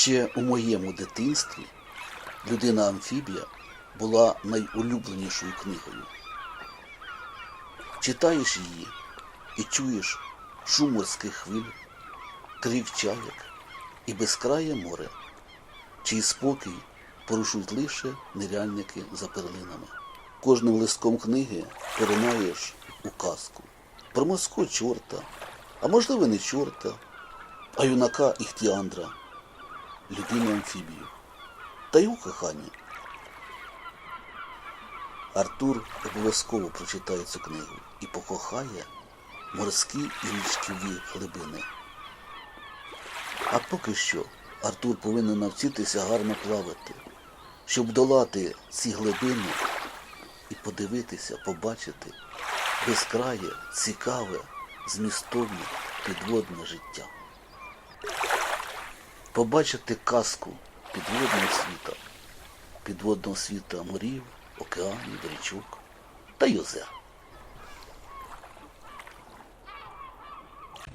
Ще у моєму дитинстві людина амфібія була найулюбленішою книгою. Читаєш її і чуєш шум морських хвиль, крик чаяк і безкрає море, чий спокій порушують лише неряльники за перлинами. Кожним листком книги поринаєш у казку про морського чорта, а можливо не чорта, а юнака Іхтіандра, людину амфібію та й у коханні. Артур обов'язково прочитає цю книгу і покохає морські і річкові глибини. А поки що Артур повинен навчитися гарно плавати, щоб долати ці глибини і подивитися, побачити безкрає, цікаве, змістовне підводне життя. Побачити казку підводного світа, підводного світа морів, океанів, річок та озер.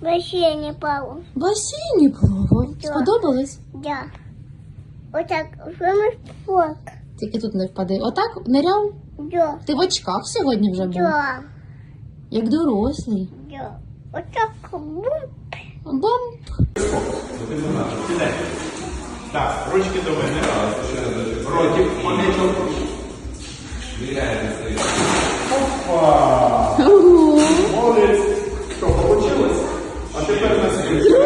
Бассейне плавал. В басейні плавав. Да. Сподобалось? Да. Вот так, фок. Тільки тут не впади. Отак ниряв? Да. Ти в очках сьогодні вже був? Да. Як дорослий. Да. Вот так, бум. Бомб. Так, ручки до мене. Ротик, монеток. Опа! Молодець. Що, получилось? А тепер на спину.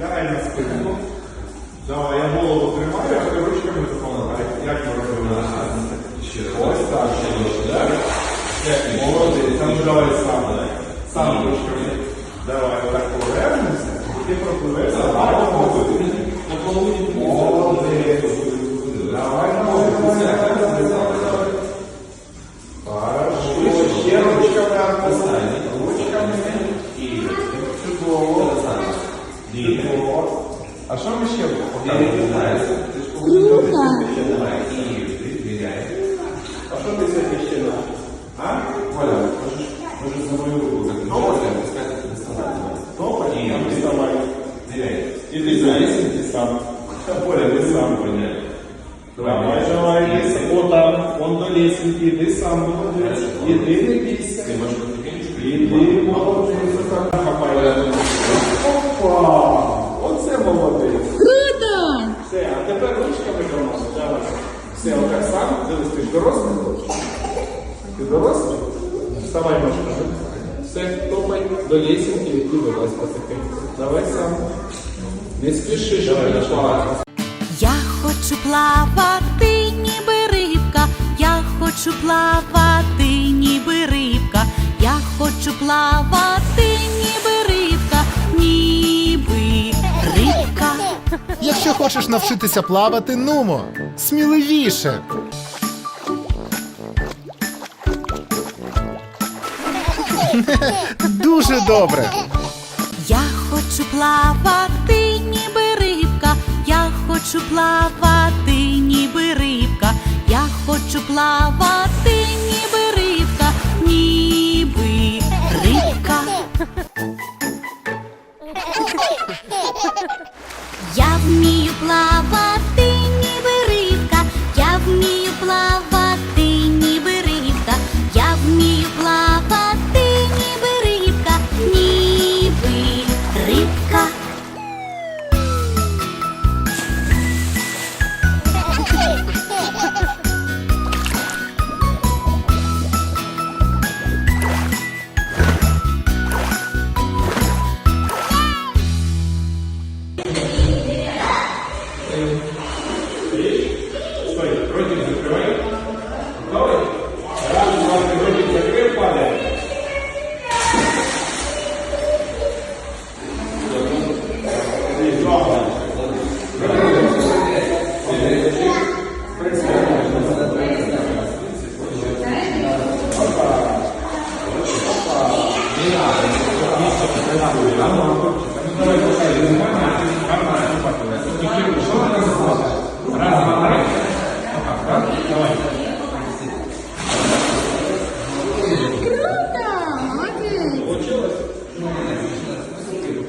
Лягай на спину. Давай, я голову тримаю, а ти ручками допомагай. Як ми робимо? Ось так. Так? Молодець. Там давай сам. Сам ручками. Давай, повернемося. Ти пропливеш. Давай, Молодець. Давай, молодець. Хорошо. Ще ручками. Аркадій. Ручками. Чудово. Чудово. А що ми ще покажемо? Круто! А що ти сьогодні ще не? А? Валя, можеш, можеш за мою руку закрити? Топа? Ні, не вставай. Іди за ти сам. Ти сам. Давай, давай, іди. О, там, вон до лесенки, іди сам, молодець. Іди, не бійся. Іди, молодець. Хапай. Опа! Оце молодець. Круто! Все, а тепер ручками домовимо. Давай. Все, отак само. Дивись, ти ж дорослий? Ти дорослий? Вставай, Машка. Все, топай до лісінки і вилазь потихеньку. Давай сам. Не спіши, щоб не хочу плавати, ніби рибка, я хочу плавати, ніби рибка, я хочу плавати, ніби рибка, ніби рибка. Якщо хочеш навчитися плавати, нумо, сміливіше. Дуже добре. Я хочу плавати, ніби хочу плавати, ніби рибка, я хочу плавати,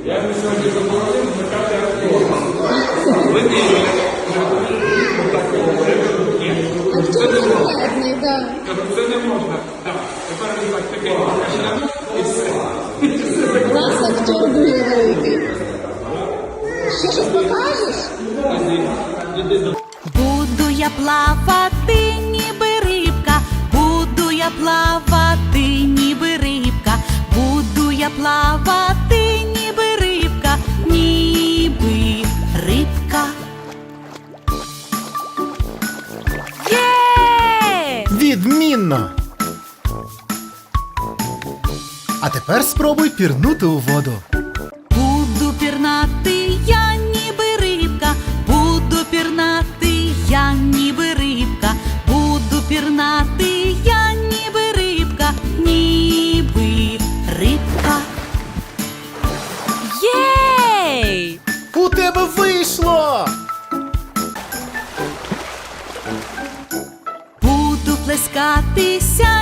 Я йому сьогодні заборонив вмикати автобус. Ви не Це не можна. Це не можна. Тепер він так таке кашля і все. Клас актор дуже великий. Ще щось покажеш? Буду я плавати. Відмінно. А тепер спробуй пірнути у воду. Буду пірнати я ніби рибка. Буду пірнати я ніби рибка. Буду пірнати я ніби рибка. Ніби рибка. Єй! У тебе вийшло! Буду